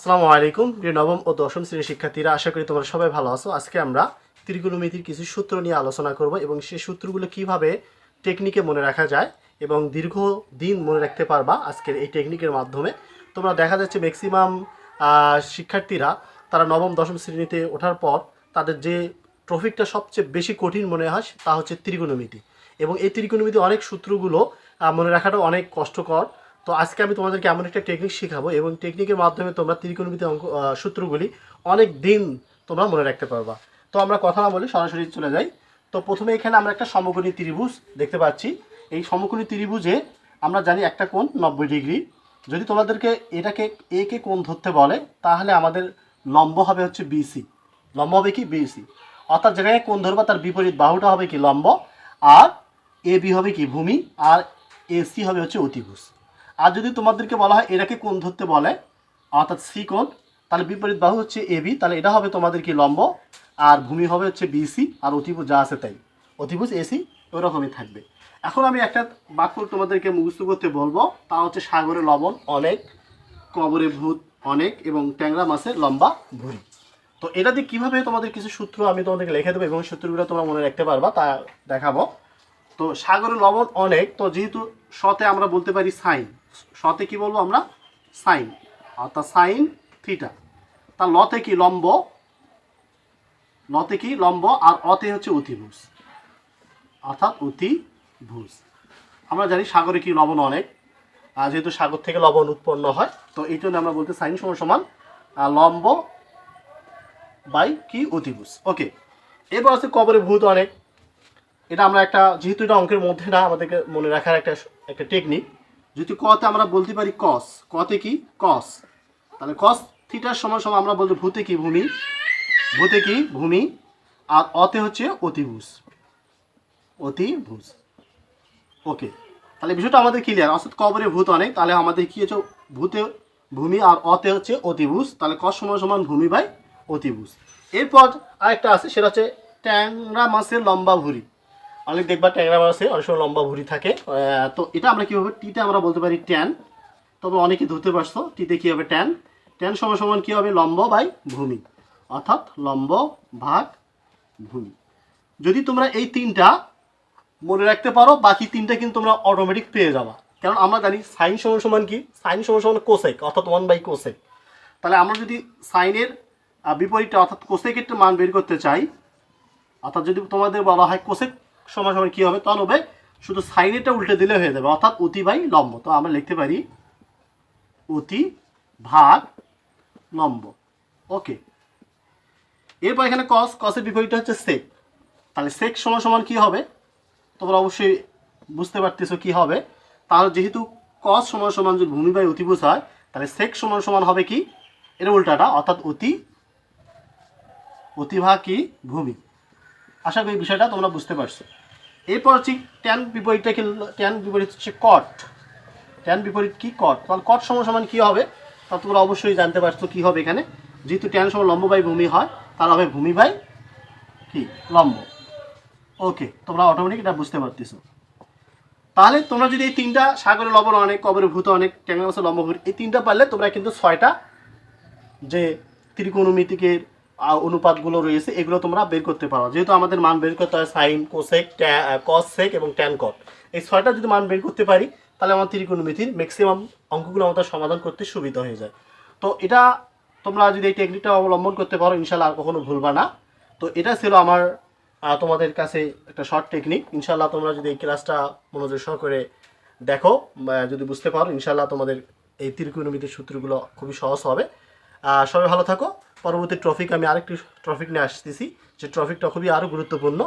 আসসালামু আলাইকুম। প্রিয় নবম ও দশম শ্রেণির শিক্ষার্থীরা, আশা করি তোমরা সবাই ভালো আছো। আজকে আমরা ত্রিকোণমিতির কিছু সূত্র নিয়ে আলোচনা করব এবং সেই সূত্রগুলো কীভাবে টেকনিকে মনে রাখা যায় এবং দীর্ঘ দিন মনে রাখতে পারবা আজকের এই টেকনিকের মাধ্যমে। তোমরা দেখা যাচ্ছে ম্যাক্সিমাম শিক্ষার্থীরা, তারা নবম, দশম শ্রেণীতে ওঠার পর তাদের যে ট্রফিকটা সবচেয়ে বেশি কঠিন মনে হয় তা হচ্ছে ত্রিকোণমিতি। এবং এই ত্রিকোণমিতি অনেক সূত্রগুলো মনে রাখাটা অনেক কষ্টকর। তো আজকে আমি তোমাদেরকে এমন একটা টেকনিক শেখাবো এবং টেকনিকের মাধ্যমে তোমরা ত্রিকোণমিতি অঙ্ক সূত্রগুলি অনেক দিন তোমরা মনে রাখতে পারবা। তো আমরা কথা না বলে সরাসরি চলে যাই। তো প্রথমে এখানে আমরা একটা সমকোণী ত্রিভুজ দেখতে পাচ্ছি। এই সমকোণী ত্রিভুজে আমরা জানি একটা কোণ নব্বই ডিগ্রি। যদি তোমাদেরকে এটাকে এ কে কোণ ধরতে বলে, তাহলে আমাদের লম্ব হবে হচ্ছে বিসি লম্ব হবে কি? বিসি অর্থাৎ যেখানে কোণ ধরবা, তার বিপরীত বাহুটা হবে কি লম্ব, আর এ বি হবে কি ভূমি, আর এসি হবে হচ্ছে অতিভুজ। আর যদি তোমাদেরকে বলা হয় এটাকে কোণ ধরতে বলে, অর্থাৎ সি কোণ, তাহলে বিপরীত বাহু হচ্ছে এ বি তাহলে এটা হবে তোমাদের কি লম্ব, আর ভূমি হবে হচ্ছে বিসি আর অতিভুজ যা আছে তাই। অতিভুজ এসি ওরকমই থাকবে। এখন আমি একটা বাক্য তোমাদেরকে মুখস্থ করতে বলব, তা হচ্ছে সাগরে লবণ অনেক, কবরে ভূত অনেক, এবং ট্যাংরা মাছের লম্বা ভুঁড়ি তো এটা দিয়ে কীভাবে তোমাদের কিছু সূত্র আমি তোমাদেরকে লিখে দেবো, এবং সূত্রগুলো তোমরা মনে রাখতে পারবা, তা দেখাবো। তো সাগরে লবণ অনেক, তো যেহেতু সতে আমরা বলতে পারি সাইন শতে কি বলব আমরা? সাইন। অর্থাৎ সাইন থিটা। তা লতে কি লম্ব? লতে কি লম্ব? আর অতে হচ্ছে অতিভুজ। অর্থাৎ অতিভুজ। আমরা জানি সাগরে কি লবণ অনেক। যেহেতু সাগর থেকে লবণ উৎপন্ন হয়, তো এই জন্য আমরা বলতে সাইন সমান সমান লম্ব বাই কি অতিভুজ। ওকে, এরপর আছে কবরে ভূত অনেক। এটা আমরা একটা, যেহেতু এটা অঙ্কের মধ্যে না, আমাদেরকে মনে রাখার একটা একটা টেকনিক যদি কতে আমরা বলতে পারি কস, কতে কি? কস। তাহলে কস থিটার সময় সময় আমরা বলতে ভূতে কি? ভূমি। ভূতে কি? ভূমি। আর অতে হচ্ছে অতিভুজ। অতিভুজ। ওকে। তাহলে বিষয়টা আমাদের ক্লিয়ার অর্থাৎ কবরে ভূত অনেক। তাহলে আমাদের কি হচ্ছে? ভূতে ভূমি আর অতে হচ্ছে অতিভুজ। তাহলে কস সমান সমান ভূমি বাই অতিভুজ। এরপর আরেকটা আছে, সেটা হচ্ছে ট্যাংরা মাছের লম্বা ভুঁড়ি। অনেক দেখবা ট্যাংরা মাছে অনেক সময় লম্বা ভুঁড়ি থাকে। তো এটা আমরা কীভাবে টিতে আমরা বলতে পারি ট্যান। তবে অনেকে ধরতে পারছ, টিতে কী হবে ট্যান? ট্যান সমান সমান কী হবে? লম্ব বাই ভূমি। অর্থাৎ লম্ব ভাগ ভূমি। যদি তোমরা এই তিনটা মনে রাখতে পারো, বাকি তিনটা কিন্তু তোমরা অটোমেটিক পেয়ে যাবা। কারণ আমরা জানি সাইন সমান সমান কি? সাইন সমান সমান কোসেক অর্থাৎ ওয়ান বাই কোসেক তাহলে আমরা যদি সাইনের বিপরীতটা, অর্থাৎ কোসেকের মান বের করতে চাই, অর্থাৎ যদি তোমাদের বলা হয় কোসেক সমান সমান কী হবে? তখন হবে শুধু সাইনেটা উল্টে দিলে হয়ে যাবে, অর্থাৎ অতি বাই লম্ব। তো আমরা লিখতে পারি অতি ভাগ লম্ব। ওকে এরপর এখানে কস কসের বিপরীতটা হচ্ছে সেক তাহলে সেক সমান সমান কী হবে? তোমরা অবশ্যই বুঝতে পারতেছো কি হবে। তাহলে যেহেতু কস সমান সমান যদি ভূমি বাই অতিভুজ হয়, তাহলে সেক সমান সমান হবে কি? এর উল্টাটা, অর্থাৎ অতি অতিভা কি ভূমি। আশা করি বিষয়টা তোমরা বুঝতে পারছ। এরপর হচ্ছে ট্যান বিপরীতটা কি ট্যান বিপরীত হচ্ছে কট ট্যান বিপরীত কি কট তাহলে কট সমান কী হবে? তা তোমরা অবশ্যই জানতে পারছ কী হবে এখানে। যেহেতু ট্যান সমান লম্ব বাই ভূমি হয়, তাহলে হবে ভূমি বাই কি? লম্ব। ওকে তোমরা অটোমেটিক এটা বুঝতে পারতেছো। তাহলে তোমরা যদি এই তিনটা সাগরে লবণ অনেক, কবরে ভূত অনেক, ট্যাংরা মাছের লম্ব এই তিনটা পারলে তোমরা কিন্তু ছয়টা যে ত্রিকোণমিতিকের অনুপাতগুলো রয়েছে, এগুলো তোমরা বের করতে পারো। যেহেতু আমাদের মান বের করতে হয় সাইন কোসেক কস সেক এবং ট্যান কট এই ছয়টা যদি মান বের করতে পারি, তাহলে আমার ত্রিকোণমিতির ম্যাক্সিমাম অঙ্কগুলো আমাদের সমাধান করতে সুবিধা হয়ে যায়। তো এটা তোমরা যদি এই টেকনিকটা অবলম্বন করতে পারো ইনশাল্লাহ আর কখনো ভুলবা না। তো এটা ছিল আমার তোমাদের কাছে একটা শর্ট টেকনিক ইনশাল্লাহ তোমরা যদি এই ক্লাসটা মনোযোগ সহকারে দেখো যদি বুঝতে পারো ইনশাল্লাহ তোমাদের এই ত্রিকোণমিতির সূত্রগুলো খুবই সহজ হবে। সবাই ভালো থাকো। পরবর্তী ট্রফিক আমি আরেকটি ট্রফিক নিয়ে আসতেছি। যে ট্রফিকটা খুবই আরও গুরুত্বপূর্ণ।